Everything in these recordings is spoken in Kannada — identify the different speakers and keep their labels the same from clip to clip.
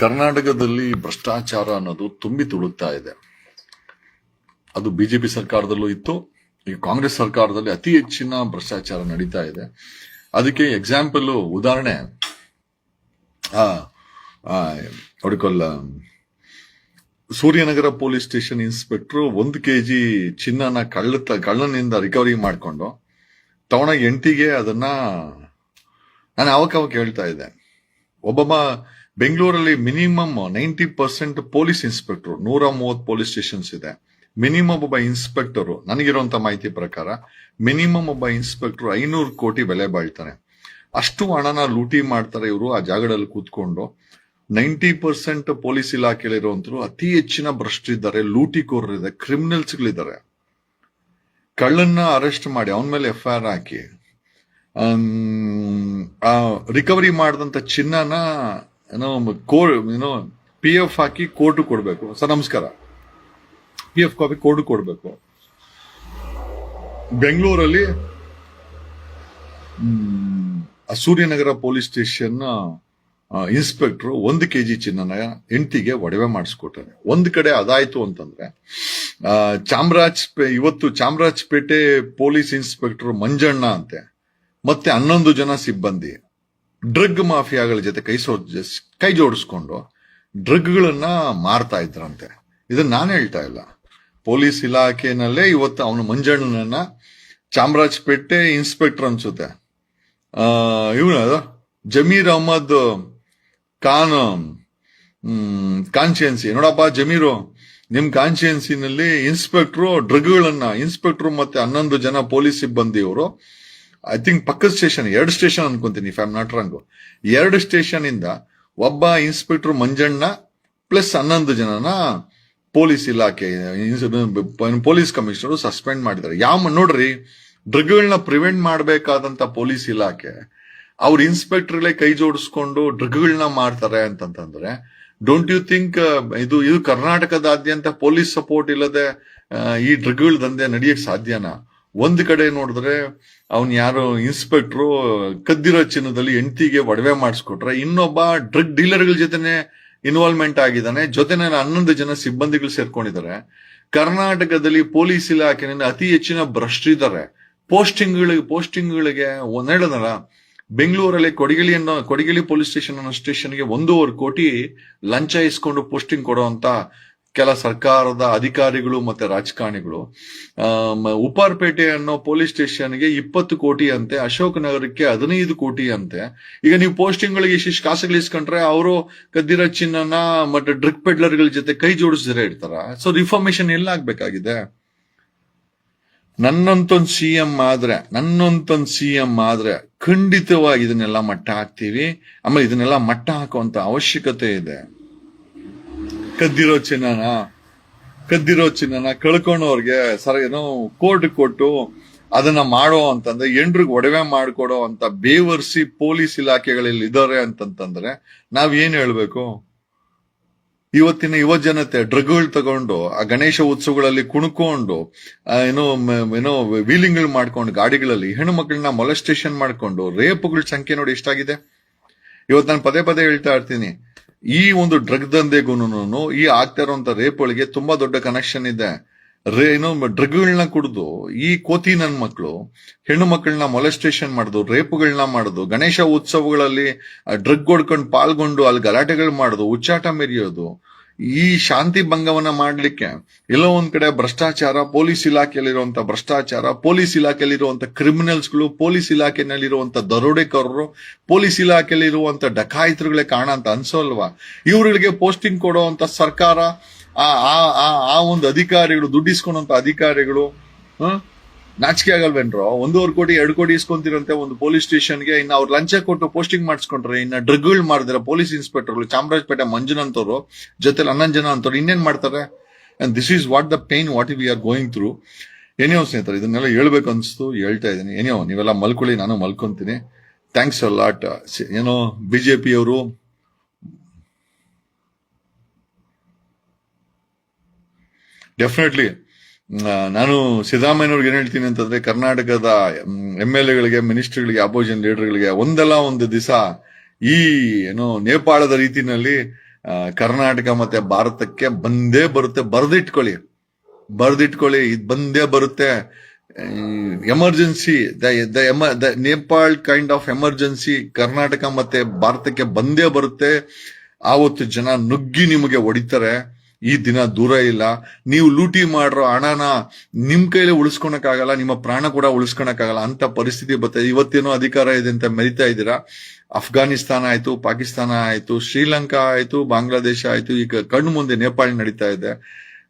Speaker 1: ಕರ್ನಾಟಕದಲ್ಲಿ ಭ್ರಷ್ಟಾಚಾರ ಅನ್ನೋದು ತುಂಬಿ ತುಳುಕ್ತಾ ಇದೆ. ಅದು ಬಿಜೆಪಿ ಸರ್ಕಾರದಲ್ಲೂ ಇತ್ತು. ಈಗ ಕಾಂಗ್ರೆಸ್ ಸರ್ಕಾರದಲ್ಲಿ ಅತಿ ಹೆಚ್ಚಿನ ಭ್ರಷ್ಟಾಚಾರ ನಡೀತಾ ಇದೆ. ಅದಕ್ಕೆ ಎಕ್ಸಾಂಪಲ್ ಉದಾಹರಣೆ ಆ, ಹೊಡ್ಕೊಲ್ಲ ಸೂರ್ಯನಗರ ಪೊಲೀಸ್ ಸ್ಟೇಷನ್ ಇನ್ಸ್ಪೆಕ್ಟರ್ ಒಂದು ಕೆಜಿ ಚಿನ್ನನ ಕಳ್ಳ ಕಳ್ಳನಿಂದ ರಿಕವರಿ ಮಾಡಿಕೊಂಡು ತವಣ ಎಂಟಿಗೆ ಅದನ್ನ ನಾನು ಅವಾಗ ಹೇಳ್ತಾ ಇದ್ದೆ. ಒಬ್ಬೊಬ್ಬ ಬೆಂಗಳೂರಲ್ಲಿ minimum ninety percent police inspector ನೂರ ಮೂವತ್ತು ಪೊಲೀಸ್ ಸ್ಟೇಷನ್ಸ್ ಇದೆ. ಮಿನಿಮಮ್ ಒಬ್ಬ ಇನ್ಸ್ಪೆಕ್ಟರ್, ನನಗಿರುವಂತ ಮಾಹಿತಿ ಪ್ರಕಾರ ಮಿನಿಮಮ್ ಒಬ್ಬ ಇನ್ಸ್ಪೆಕ್ಟರ್ ಐನೂರು ಕೋಟಿ ಬೆಲೆ ಬಾಳ್ತಾನೆ ಅಷ್ಟು ಹಣನ ಲೂಟಿ ಮಾಡ್ತಾರೆ ಇವರು ಆ ಜಾಗದಲ್ಲಿ ಕೂತ್ಕೊಂಡು. ನೈಂಟಿ ಪರ್ಸೆಂಟ್ ಪೊಲೀಸ್ ಇಲಾಖೆಯಲ್ಲಿರುವಂತರು ಅತಿ ಹೆಚ್ಚಿನ ಭ್ರಷ್ಟರಿದ್ದಾರೆ ಲೂಟಿಕೋರರಿದ್ದಾರೆ, ಕ್ರಿಮಿನಲ್ಸ್ಗಳಿದ್ದಾರೆ. ಕಳ್ಳನ್ನ ಅರೆಸ್ಟ್ ಮಾಡಿ, ಅವನ ಮೇಲೆ ಎಫ್ ಐ ಆರ್ ಹಾಕಿ ರಿಕವರಿ ಮಾಡಿದಂತ ಚಿನ್ನನ ಏನೋ ಕೋ ಏನೋ ಪಿ ಎಫ್ ಹಾಕಿ ಕೋರ್ಟ್ ಕೊಡ್ಬೇಕು. ಸರ್ ನಮಸ್ಕಾರ. ಪಿ ಎಫ್ ಕಾಪಿ ಕೋರ್ಟ್ ಕೊಡ್ಬೇಕು. ಬೆಂಗಳೂರಲ್ಲಿ ಆ ಸೂರ್ಯನಗರ ಪೊಲೀಸ್ ಸ್ಟೇಷನ್ ಇನ್ಸ್ಪೆಕ್ಟರ್ ಒಂದು ಕೆ ಜಿ ಚಿನ್ನನ ಹೆಂಡತಿಗೆ ಒಡವೆ ಮಾಡಿಸ್ಕೊಟ್ಟಾನೆ. ಒಂದ್ ಕಡೆ ಅದಾಯ್ತು ಅಂತಂದ್ರೆ ಆ, ಚಾಮರಾಜ್ ಇವತ್ತು ಚಾಮರಾಜಪೇಟೆ ಪೊಲೀಸ್ ಇನ್ಸ್ಪೆಕ್ಟರ್ ಮಂಜಣ್ಣ ಅಂತೆ. ಮತ್ತೆ ಹನ್ನೊಂದು ಜನ ಸಿಬ್ಬಂದಿ ಡ್ರಗ್ ಮಾಫಿಯಾಗಳ ಜೊತೆ ಕೈ ಸೋ ಕೈ ಜೋಡಿಸ್ಕೊಂಡು ಡ್ರಗ್ಗಳನ್ನ ಮಾರ್ತಾ ಇದ್ರಂತೆ. ಇದನ್ನ ನಾನು ಹೇಳ್ತಾ ಇಲ್ಲ. ಪೊಲೀಸ್ ಇಲಾಖೆನಲ್ಲೇ ಇವತ್ತು ಅವನು ಮಂಜಣ್ಣನ ಚಾಮರಾಜಪೇಟೆ ಇನ್ಸ್ಪೆಕ್ಟರ್ ಅನ್ಸುತ್ತೆ. ಇವನು ಜಮೀರ್ ಅಹಮದ್ ಖಾನ್ ಕಾನ್ಶಿಯನ್ಸಿ ನೋಡಪ್ಪ ಜಮೀರು, ನಿಮ್ ಕಾನ್ಶಿಯನ್ಸಿನಲ್ಲಿ ಇನ್ಸ್ಪೆಕ್ಟ್ರು ಡ್ರಗ್ಗಳನ್ನ, ಇನ್ಸ್ಪೆಕ್ಟರ್ ಮತ್ತೆ ಹನ್ನೊಂದು ಜನ ಪೊಲೀಸ್ ಸಿಬ್ಬಂದಿಯವರು ಐ ಥಿಂಕ್ ಪಕ್ಕದ ಸ್ಟೇಷನ್ ಎರಡು ಸ್ಟೇಷನ್ ಅನ್ಕೊಂತೀನಿ ಇಫ್ ಐಮ್ ನಾಟ್ ರಾಂಗ್ ಎರಡು ಸ್ಟೇಷನ್ ಇಂದ ಒಬ್ಬ ಇನ್ಸ್ಪೆಕ್ಟರ್ ಮಂಜಣ್ಣ ಪ್ಲಸ್ ಹನ್ನೊಂದು ಜನನ ಪೊಲೀಸ್ ಇಲಾಖೆ ಪೊಲೀಸ್ ಕಮಿಷನರ್ ಸಸ್ಪೆಂಡ್ ಮಾಡಿದ್ದಾರೆ. ಯಾವ ನೋಡ್ರಿ ಡ್ರಗ್ಗಳನ್ನ ಪ್ರಿವೆಂಟ್ ಮಾಡಬೇಕಾದಂತ ಪೊಲೀಸ್ ಇಲಾಖೆ, ಅವ್ರ ಇನ್ಸ್ಪೆಕ್ಟರ್ಲೇ ಕೈ ಜೋಡಿಸ್ಕೊಂಡು ಡ್ರಗ್ಗಳನ್ನ ಮಾಡ್ತಾರೆ ಅಂತಂತಂದ್ರೆ ಡೋಂಟ್ ಯು ಥಿಂಕ್ ಇದು ಇದು ಕರ್ನಾಟಕದಾದ್ಯಂತ ಪೊಲೀಸ್ ಸಪೋರ್ಟ್ ಇಲ್ಲದೆ ಈ ಡ್ರಗ್ಗಳ ದಂಧೆ ನಡೆಯಕ್ ಸಾಧ್ಯನಾ? ಒಂದ್ ಕಡೆ ನೋಡಿದ್ರೆ ಅವನ್ ಯಾರು ಇನ್ಸ್ಪೆಕ್ಟ್ರು ಕದ್ದಿರೋ ಚಿನ್ನದಲ್ಲಿ ಹೆಂಡತಿಗೆ ಒಡವೆ ಮಾಡಿಸ್ಕೊಟ್ರೆ ಇನ್ನೊಬ್ಬ ಡ್ರಗ್ ಡೀಲರ್ಗಳ ಜೊತೆನೆ ಇನ್ವಾಲ್ವ್ಮೆಂಟ್ ಆಗಿದ್ದಾನೆ. ಜೊತೆನೆ ಹನ್ನೊಂದು ಜನ ಸಿಬ್ಬಂದಿಗಳು ಸೇರ್ಕೊಂಡಿದ್ದಾರೆ. ಕರ್ನಾಟಕದಲ್ಲಿ ಪೊಲೀಸ್ ಇಲಾಖೆನಿಂದ ಅತಿ ಹೆಚ್ಚಿನ ಭ್ರಷ್ಟಿದ್ದಾರೆ ಪೋಸ್ಟಿಂಗ್ಗಳಿಗೆ ಪೋಸ್ಟಿಂಗ್ಗಳಿಗೆ ಒಂದ್ ಹೇಳದಲ್ಲ ಬೆಂಗಳೂರಲ್ಲಿ ಕೊಡಿಗಲಿ ಅನ್ನೋ ಕೊಡಿಗಿಲಿ ಪೊಲೀಸ್ ಸ್ಟೇಷನ್ ಅನ್ನೋ ಸ್ಟೇಷನ್ಗೆ ಒಂದೂವರೆ ಕೋಟಿ ಲಂಚ ಇಸ್ಕೊಂಡು ಪೋಸ್ಟಿಂಗ್ ಕೊಡುವಂತ ಕೆಲ ಸರ್ಕಾರದ ಅಧಿಕಾರಿಗಳು ಮತ್ತೆ ರಾಜಕಾರಣಿಗಳು ಉಪ್ಪಾರ್ಪೇಟೆ ಅನ್ನೋ ಪೊಲೀಸ್ ಸ್ಟೇಷನ್ಗೆ ಇಪ್ಪತ್ತು ಕೋಟಿ ಅಂತೆ ಅಶೋಕ್ ನಗರಕ್ಕೆ ಹದಿನೈದು ಕೋಟಿ ಅಂತೆ ಈಗ ನೀವು ಪೋಸ್ಟಿಂಗ್ಗಳಿಗೆ ಇಷ್ಟಿಷ್ಟು ಕಾಸುಗಳು ಇಸ್ಕೊಂಡ್ರೆ ಅವರು ಕದ್ದಿರೋ ಚಿನ್ನನ ಮತ್ತೆ ಡ್ರಿಕ್ ಪೆಡ್ಲರ್ಗಳ ಜೊತೆ ಕೈ ಜೋಡಿಸಿದ್ರೆ ಇರ್ತಾರ ಸೊ ರಿಫಾರ್ಮೇಶನ್ ಎಲ್ಲ ಆಗ್ಬೇಕಾಗಿದೆ ನನ್ನಂತೊಂದ್ ಸಿ ಎಂ ಆದ್ರೆ, ನನ್ನಂತೊಂದ್ ಸಿ ಎಂ ಆದ್ರೆ ಖಂಡಿತವಾಗಿ ಇದನ್ನೆಲ್ಲ ಮಟ್ಟ ಹಾಕ್ತೀವಿ. ಆಮೇಲೆ ಇದನ್ನೆಲ್ಲ ಮಟ್ಟ ಹಾಕುವಂತ ಅವಶ್ಯಕತೆ ಇದೆ. ಕದ್ದಿರೋ ಚಿನ್ನನ ಕದ್ದಿರೋ ಚಿನ್ನನ ಕಳ್ಕೊಂಡವ್ರಿಗೆ ಸರ್ ಏನೋ ಕೋರ್ಟ್ ಕೊಟ್ಟು ಅದನ್ನ ಮಾಡೋ ಅಂತಂದ್ರೆ ಎಂಡ್ರಿಗೆ ಒಡವೆ ಮಾಡ್ಕೊಡೋ ಅಂತ ಬೇವರ್ಸಿ ಪೊಲೀಸ್ ಇಲಾಖೆಗಳಲ್ಲಿ ಇದಾರೆ ಅಂತಂತಂದ್ರೆ ನಾವ್ ಏನ್ ಹೇಳ್ಬೇಕು? ಇವತ್ತಿನ ಯುವ ಜನತೆ ಡ್ರಗ್ಗಳು ತಗೊಂಡು, ಆ ಗಣೇಶ ಉತ್ಸವಗಳಲ್ಲಿ ಕುಣ್ಕೊಂಡು ಏನೋ ಏನೋ ವೀಲಿಂಗ್ಗಳು ಮಾಡ್ಕೊಂಡು, ಗಾಡಿಗಳಲ್ಲಿ ಹೆಣ್ಣು ಮಕ್ಕಳನ್ನ ಮೊಲೆಸ್ಟೇಷನ್ ಮಾಡ್ಕೊಂಡು, ರೇಪ್ಗಳ ಸಂಖ್ಯೆ ನೋಡಿ ಎಷ್ಟಾಗಿದೆ? ಇವತ್ತು ನಾನು ಪದೇ ಪದೇ ಹೇಳ್ತಾ ಇರ್ತೀನಿ. ಈ ಒಂದು ಡ್ರಗ್ ದಂಧೆಗೂನು ಈ ಆಗ್ತಾ ಇರುವಂತ ರೇಪ್ಗಳಿಗೆ ತುಂಬಾ ದೊಡ್ಡ ಕನೆಕ್ಷನ್ ಇದೆ. ರೇ, ಏನೋ ಡ್ರಗ್ಗಳನ್ನ ಕುಡಿದು, ಈ ಕೋತಿ ನನ್ ಮಕ್ಕಳು ಹೆಣ್ಣು ಮಕ್ಕಳನ್ನ ಮೊಲೆಸ್ಟೇಷನ್ ಮಾಡುದು ರೇಪ್ಗಳನ್ನ ಮಾಡುದು, ಗಣೇಶ ಉತ್ಸವಗಳಲ್ಲಿ ಡ್ರಗ್ ಹೊಡ್ಕೊಂಡು ಪಾಲ್ಗೊಂಡು, ಅಲ್ಲಿ ಗಲಾಟೆಗಳು ಮಾಡುದು ಉಚ್ಚಾಟ ಮೆರೆಯೋದು ಈ ಶಾಂತಿ ಭಂಗವನ್ನ ಮಾಡಲಿಕ್ಕೆ ಎಲ್ಲೋ ಒಂದ್ ಕಡೆ ಭ್ರಷ್ಟಾಚಾರ, ಪೊಲೀಸ್ ಇಲಾಖೆಯಲ್ಲಿರುವಂತ ಭ್ರಷ್ಟಾಚಾರ, ಪೊಲೀಸ್ ಇಲಾಖೆಯಲ್ಲಿರುವಂತ ಕ್ರಿಮಿನಲ್ಸ್ಗಳು, ಪೊಲೀಸ್ ಇಲಾಖೆನಲ್ಲಿರುವಂತ ದರೋಡೆಕರರು, ಪೊಲೀಸ್ ಇಲಾಖೆಯಲ್ಲಿರುವಂತ ಡಕಾಯಿತರುಗಳೇ ಕಾಣ ಅಂತ ಅನ್ಸೋಲ್ವಾ ಇವರುಗಳಿಗೆ ಪೋಸ್ಟಿಂಗ್ ಕೊಡುವಂತ ಸರ್ಕಾರ, ಆ ಆ ಒಂದು ಅಧಿಕಾರಿಗಳು ದುಡ್ಡಿಸ್ಕೊಂಡಂತ ಅಧಿಕಾರಿಗಳು? ನಾಚಿಕೆ ಆಗಲ್ವೇನ್ರೋ? ಒಂದೂವರೆ ಕೋಟಿ, ಎರಡು ಕೋಟಿ ಇಸ್ಕೊಂತಿರಂತೆ ಒಂದು ಪೊಲೀಸ್ ಸ್ಟೇಷನ್ಗೆ, ಇನ್ನ ಅವ್ರು ಲಂಚ ಕೊಟ್ಟು ಪೋಸ್ಟಿಂಗ್ ಮಾಡಿಸ್ಕೊಂಡ್ರೆ, ಇನ್ನ ಡ್ರಗ್ಗಳು ಮಾಡಿದ್ರೆ ಪೊಲೀಸ್ ಇನ್ಸ್ಪೆಕ್ಟರ್ಗಳು, ಚಾಮರಾಜಪೇಟೆ ಮಂಜುನಂತವ್ರು ಜೊತೆಲಿ ಹನ್ನೊಂದು ಜನ ಅಂತವ್ರು ಇನ್ನೇನ್ ಮಾಡ್ತಾರೆ? And this is what the pain what we are going through ಏನೇವ್ ಸ್ನೇಹಿತರೆ, ಇದನ್ನೆಲ್ಲ ಹೇಳ್ಬೇಕು ಅನ್ಸ್ತು ಹೇಳ್ತಾ ಇದ್ದೀನಿ. ಏನೇವ್ ನೀವೆಲ್ಲ ಮಲ್ಕೊಳ್ಳಿ, ನಾನು ಮಲ್ಕೊಂತೀನಿ. ಥ್ಯಾಂಕ್ಸ್ ಅ ಲಾಟ್ ಏನೋ ಬಿಜೆಪಿ ಅವರು ಡೆಫಿನೆಟ್ಲಿ ನಾನು ಸಿದ್ದರಾಮಯ್ಯವ್ರಿಗೆ ಏನ್ ಹೇಳ್ತೀನಿ ಅಂತಂದ್ರೆ ಕರ್ನಾಟಕದ ಎಂ ಎಲ್ ಎಗಳಿಗೆ ಮಿನಿಸ್ಟರ್ಗಳಿಗೆ ಅಪೋಸಿಷನ್ ಲೀಡರ್ಗಳಿಗೆ ಒಂದಲ್ಲ ಒಂದು ದಿವಸ ಈ, ಏನು, ನೇಪಾಳದ ರೀತಿನಲ್ಲಿ ಕರ್ನಾಟಕ ಮತ್ತೆ ಭಾರತಕ್ಕೆ ಬಂದೇ ಬರುತ್ತೆ. ಬರೆದಿಟ್ಕೊಳ್ಳಿ. ಬರೆದಿಟ್ಕೊಳ್ಳಿ. ಇದು ಬಂದೇ ಬರುತ್ತೆ. Emergency the Nepal kind of emergency Karnataka ಮತ್ತೆ ಭಾರತಕ್ಕೆ ಬಂದೇ ಬರುತ್ತೆ. ಆವತ್ತು ಜನ ನುಗ್ಗಿ ನಿಮಗೆ ಹೊಡಿತಾರೆ. ಈ ದಿನ ದೂರ ಇಲ್ಲ. ನೀವು ಲೂಟಿ ಮಾಡಿರೋ ಹಣನ ನಿಮ್ ಕೈಲಿ ಉಳಿಸ್ಕೊಳಕ್ಕಾಗಲ್ಲ ನಿಮ್ಮ ಪ್ರಾಣ ಕೂಡ ಉಳಿಸ್ಕೊಳಕ್ಕಾಗಲ್ಲ ಅಂತ ಪರಿಸ್ಥಿತಿ ಬರ್ತದೆ. ಇವತ್ತೇನೋ ಅಧಿಕಾರ ಇದೆ ಅಂತ ಮೆರಿತಾ ಇದ್ದೀರಾ? ಅಫ್ಘಾನಿಸ್ತಾನ ಆಯ್ತು, ಪಾಕಿಸ್ತಾನ ಆಯ್ತು, ಶ್ರೀಲಂಕಾ ಆಯ್ತು, ಬಾಂಗ್ಲಾದೇಶ ಆಯ್ತು, ಈಗ ಕಣ್ಣು ಮುಂದೆ ನೇಪಾಳ ನಡೀತಾ ಇದೆ.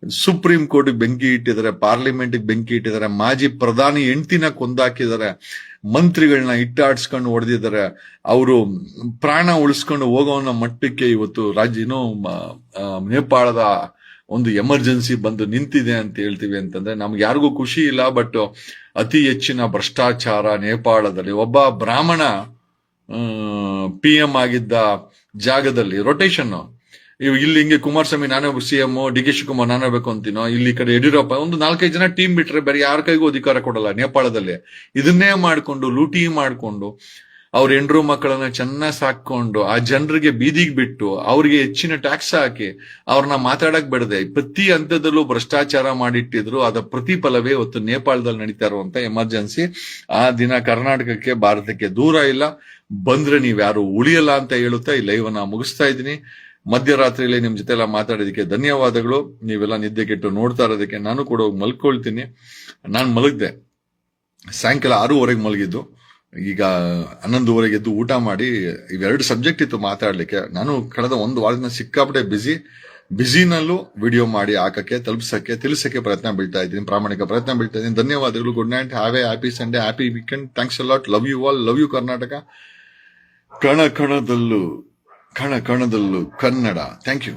Speaker 1: ಸುಪ್ರೀಂ ಕೋರ್ಟ್ ಬೆಂಕಿ ಇಟ್ಟಿದ್ದಾರೆ, ಪಾರ್ಲಿಮೆಂಟ್ ಬೆಂಕಿ ಇಟ್ಟಿದ್ದಾರೆ, ಮಾಜಿ ಪ್ರಧಾನಿ ಹೆಂಡ್ತಿನ ಕೊಂದಾಕಿದ್ದಾರೆ, ಮಂತ್ರಿಗಳನ್ನ ಇಟ್ಟಾಡ್ಸ್ಕೊಂಡು ಹೊಡೆದಿದ್ದಾರೆ, ಅವರು ಪ್ರಾಣ ಉಳಿಸ್ಕೊಂಡು ಹೋಗೋನ ಮಟ್ಟಕ್ಕೆ ಇವತ್ತು ರಾಜ್ಯ ನೇಪಾಳದ ಒಂದು ಎಮರ್ಜೆನ್ಸಿ ಬಂದು ನಿಂತಿದೆ ಅಂತ ಹೇಳ್ತೀವಿ ಅಂತಂದ್ರೆ ನಮ್ಗೆ ಯಾರಿಗೂ ಖುಷಿ ಇಲ್ಲ, ಬಟ್ ಅತಿ ಹೆಚ್ಚಿನ ಭ್ರಷ್ಟಾಚಾರ ನೇಪಾಳದಲ್ಲಿ, ಒಬ್ಬ ಬ್ರಾಹ್ಮಣ ಪಿ ಎಂ ಆಗಿದ್ದ ಜಾಗದಲ್ಲಿ ರೊಟೇಷನ್ ಇಲ್ಲಿ ಹಿಂಗೆ ಕುಮಾರಸ್ವಾಮಿ, ನಾನೇ C M D K Shivakumar ನಾನೇ ಬೇಕು ಅಂತೀನೋ? ಇಲ್ಲಿ ಕಡೆ ಯಡಿಯೂರಪ್ಪ, ಒಂದು ನಾಲ್ಕೈದು ಜನ ಟೀಮ್ ಬಿಟ್ರೆ ಬೇರೆ ಯಾರ ಕೈಗೂ ಅಧಿಕಾರ ಕೊಡಲ್ಲ ನೇಪಾಳದಲ್ಲಿ. ಇದನ್ನೇ ಮಾಡ್ಕೊಂಡು, ಲೂಟಿ ಮಾಡ್ಕೊಂಡು, ಅವ್ರ ಹೆಂಡ್ರು ಮಕ್ಕಳನ್ನ ಚೆನ್ನಾಗಿ ಸಾಕೊಂಡು ಆ ಜನರಿಗೆ ಬೀದಿಗೆ ಬಿಟ್ಟು, ಅವ್ರಿಗೆ ಹೆಚ್ಚಿನ ಟ್ಯಾಕ್ಸ್ ಹಾಕಿ ಅವ್ರನ್ನ ಮಾತಾಡಕ್ ಬಿಡದೆ. ಪ್ರತಿ ಹಂತದಲ್ಲೂ ಭ್ರಷ್ಟಾಚಾರ ಮಾಡಿಟ್ಟಿದ್ರು ಅದರ ಪ್ರತಿಫಲವೇ ಇವತ್ತು ನೇಪಾಳದಲ್ಲಿ ನಡೀತಾ ಇರುವಂತ ಎಮರ್ಜೆನ್ಸಿ ಆ ದಿನ ಕರ್ನಾಟಕಕ್ಕೆ, ಭಾರತಕ್ಕೆ ದೂರ ಇಲ್ಲ. ಬಂದ್ರೆ ನೀವ್ಯಾರು ಉಳಿಯಲ್ಲ ಅಂತ ಹೇಳುತ್ತಾ ಈ ಲೈವ್ ಮುಗಿಸ್ತಾ ಇದ್ದೀನಿ. ಮಧ್ಯರಾತ್ರಿಯಲ್ಲಿ ನಿಮ್ ಜೊತೆ ಎಲ್ಲ ಮಾತಾಡೋದಕ್ಕೆ ಧನ್ಯವಾದಗಳು. ನೀವೆಲ್ಲ ನಿದ್ದೆ ಕೆಟ್ಟು ನೋಡ್ತಾ ಇರೋದಕ್ಕೆ ನಾನು ಕೂಡ ಹೋಗಿ ಮಲ್ಕೊಳ್ತೀನಿ. ನಾನು ಮಲಗ್ದೆ. ಸಾಯಂಕಾಲ ಆರೂವರೆಗೆ ಮಲಗಿದ್ದು. ಈಗ ಹನ್ನೊಂದುವರೆಗೆ ಎದ್ದು ಊಟ ಮಾಡಿ ಇವೆರಡು ಸಬ್ಜೆಕ್ಟ್ ಇತ್ತು ಮಾತಾಡ್ಲಿಕ್ಕೆ. ನಾನು ಕಳೆದ ಒಂದು ವಾರದಿಂದ ಸಿಕ್ಕಾಪಟ್ಟೆ ಬಿಸಿ ಬಿಸಿನಲ್ಲೂ ವಿಡಿಯೋ ಮಾಡಿ ಹಾಕಕ್ಕೆ, ತಲುಪಿಸಕ್ಕೆ, ತಿಳಿಸಕ್ಕೆ ಪ್ರಯತ್ನ ಬೀಳ್ತಾ ಇದ್ದೀನಿ, ಪ್ರಾಮಾಣಿಕ ಪ್ರಯತ್ನ ಬೀಳ್ತಾ ಇದ್ದೀನಿ. ಧನ್ಯವಾದಗಳು. Good night have a happy Sunday happy weekend thanks a lot love you all love you Karnataka ಕಣ ಕಣದಲ್ಲೂ ಕಣ ಕಣದಲ್ಲೂ ಕನ್ನಡ. Thank you